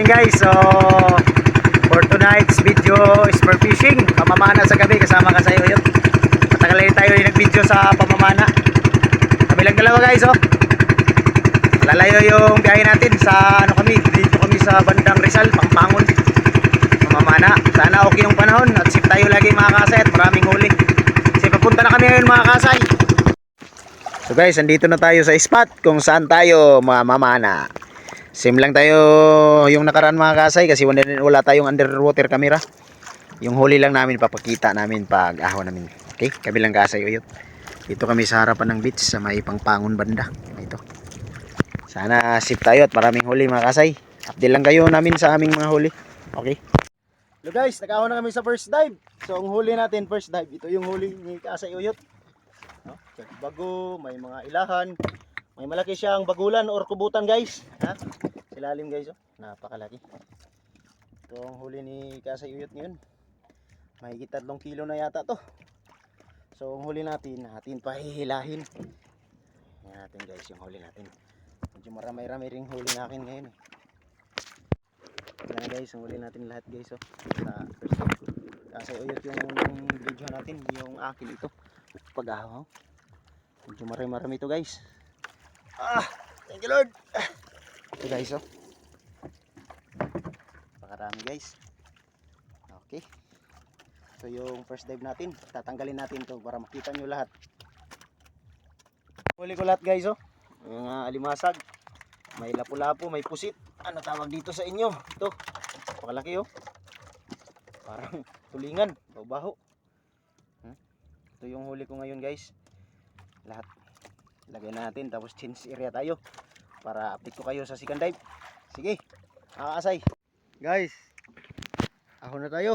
morning guys. So for tonight's video is for fishing. Pamamana sa gabi kasama ka sa iyo yun. Matagal na tayo yung nag-video sa pamamana. Kami lang dalawa guys oh. Lalayo yung biyahe natin sa ano kami. Dito kami sa bandang Rizal, Pangpangon. Pamamana. Sana okay yung panahon at safe tayo lagi mga kasay at maraming huli. Kasi papunta na kami ngayon mga kasay. So guys, andito na tayo sa spot kung saan tayo mamamana. Same lang tayo yung nakaraan mga kasay kasi wala, tayong underwater camera. Yung huli lang namin papakita namin pag ahon namin. Okay, kabilang kasay uyot. Dito kami sa harapan ng beach sa may pangpangon banda. Ito. Sana safe tayo at maraming huli mga kasay. Update lang kayo namin sa aming mga huli. Okay. Hello guys, nag-ahon na kami sa first dive. So ang huli natin first dive, ito yung huli ni Kasay Uyot. No? Check bago, may mga ilahan, may malaki siyang bagulan or kubutan guys. Ha? Silalim guys, oh. napakalaki. Ito ang huli ni Kasay Uyot ngayon. May 3 kilo na yata to. So ang huli natin, natin pahihilahin. Yan natin guys, yung huli natin. Medyo maramay-ramay ring huli natin ngayon eh. Yan guys, ang huli natin lahat guys oh. Sa first time ko. Kasay Uyot yung, yung video natin, yung akin ito. Pag-ahaw. Medyo marami-marami ito guys. Ah, thank you Lord. Ito guys oh. Pakarami guys. Okay. Ito yung first dive natin. Tatanggalin natin to para makita nyo lahat. Huli ko lahat guys oh. Yung uh, alimasag. May lapu-lapu, may pusit. Ano tawag dito sa inyo? Ito. Pakalaki oh. Parang tulingan. Baho-baho. Hmm? Ito yung huli ko ngayon guys. Lahat. Lagay natin tapos change area tayo. Para update ko kayo sa second dive. Sige. Nakakasay. Guys. Ako na tayo.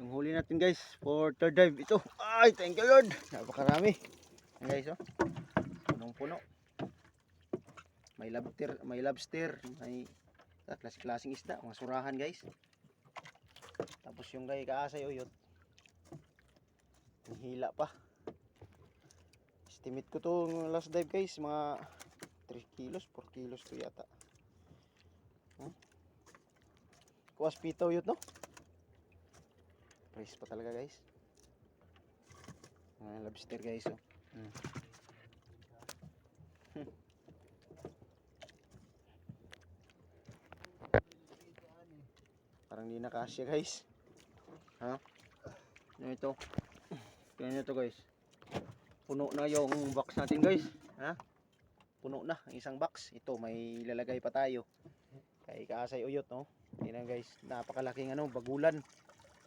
Yung huli natin guys for third dive. Ito. Ay thank you Lord. Napakarami. Guys oh. Punong puno. May lobster, may lobster, may ah, klase-klaseng isda, mga surahan guys. Tapos yung kay kaasay uyot. Ang hila pa. Estimate ko to last dive guys, mga 3 kilos, 4 kilos to yata. Hmm? Kuwas pito yun no? Price pa talaga guys. Mga lobster guys oh. Hmm. Parang di nakasya guys. Ha? Ano ito? Nyo ito guys. Puno na yung box natin guys. Ha? Puno na ang isang box. Ito may lalagay pa tayo. Kay kaasay uyot no. Tingnan guys. Napakalaking ano bagulan.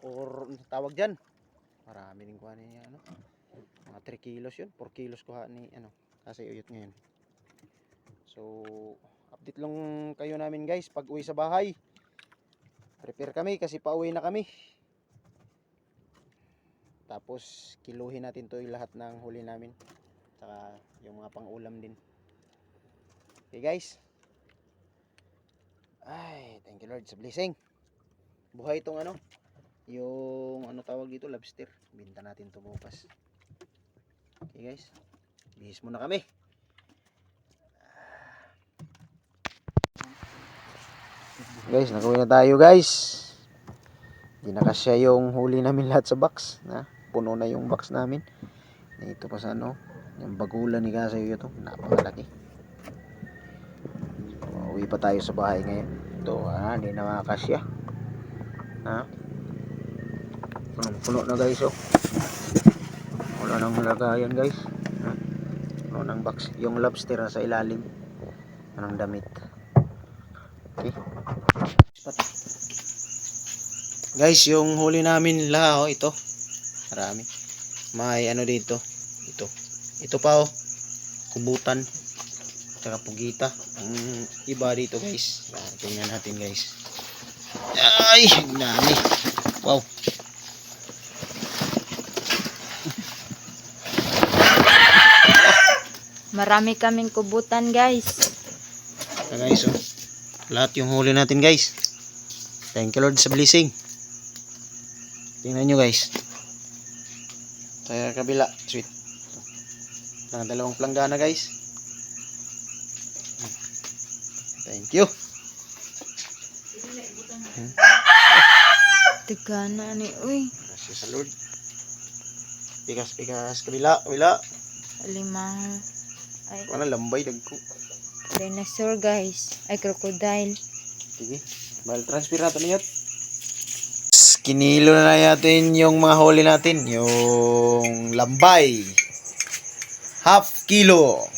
Or tawag dyan. Marami din kuha niya ano. Mga 3 kilos yun. 4 kilos kuha ni ano. Kaasay uyot ngayon. So update lang kayo namin guys pag uwi sa bahay prepare kami kasi pauwi na kami tapos kiluhin natin to yung lahat ng huli namin. Saka yung mga pang ulam din. Okay guys. Ay thank you lord sa blessing. Buhay itong ano yung ano tawag dito lobster. Binta natin to bukas. Okay guys. Bihis muna kami. Guys nakauwi na tayo guys. Hindi na yung huli namin lahat sa box na puno na yung box namin. Ito pa sa ano yung bagulan ni Kasay ito napakalaki. Uwi pa tayo sa bahay ngayon. Ito ah hindi na makakasya. Ha? Punong puno na guys oh. Wala nang lagayan guys. Ha? puno ng box. Yung lobster ah, sa ilalim. Anong damit? Okay. Guys, yung huli namin la oh, ito. Marami. May ano dito. Ito. Ito pa oh. Kubutan. Tsaka pugita. Ang iba dito guys. Yan, tingnan natin guys. Ay, dami. Wow. Marami kaming kubutan, guys. Ito guys oh. Lahat yung huli natin guys. Thank you Lord sa blessing. Tingnan nyo guys. Sa kabila. Sweet. Mga dalawang planggana guys. Thank you. Tigana ni, uy. Kasi sa Lord. Pikas, pikas. Kabila, kabila. Alimaho. Ay, Wala lambay, dagko. dinosaur guys. Ay, crocodile. Sige. Bal transfer natin niyo. Kinilo na natin yung mga huli natin. Yung lambay. Half kilo.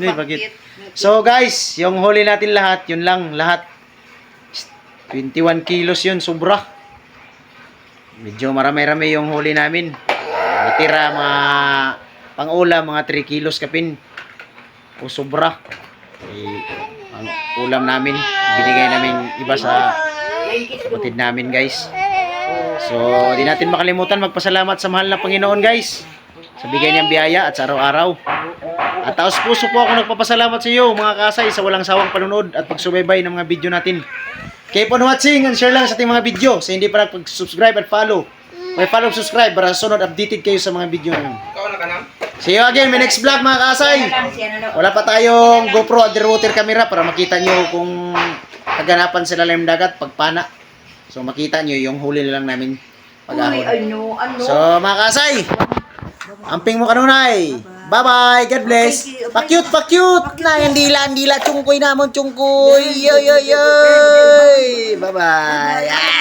Hindi, bakit? So guys, yung huli natin lahat, yun lang, lahat. 21 kilos yun, sobra. Medyo marami-rami yung huli namin. Natira mga pang-ulam, mga 3 kilos kapin. O sobra. Eh, ang ulam namin, binigay namin iba sa kapatid namin guys. So, di natin makalimutan magpasalamat sa mahal na Panginoon guys. Sa bigay niyang biyaya at sa araw-araw. At taos puso po ako nagpapasalamat sa iyo mga kasay sa walang sawang panunod at pagsubaybay ng mga video natin. Keep on watching and share lang sa ating mga video. Sa hindi pa nagpag-subscribe at follow. May follow subscribe para sunod updated kayo sa mga video namin. See you again, my next vlog mga kasay. Wala pa tayong GoPro underwater camera para makita nyo kung kaganapan sa lalim dagat pagpana. So makita nyo yung huli na lang namin pag-ahon. ano, ano? So mga kasay, amping mo kanunay. Bye-bye, God bless. Pa-cute, pa-cute. Na, ang dila, ang dila. Chungkoy namon, chungkoy. Yoy, yoy, yoy. Bye-bye. Ah!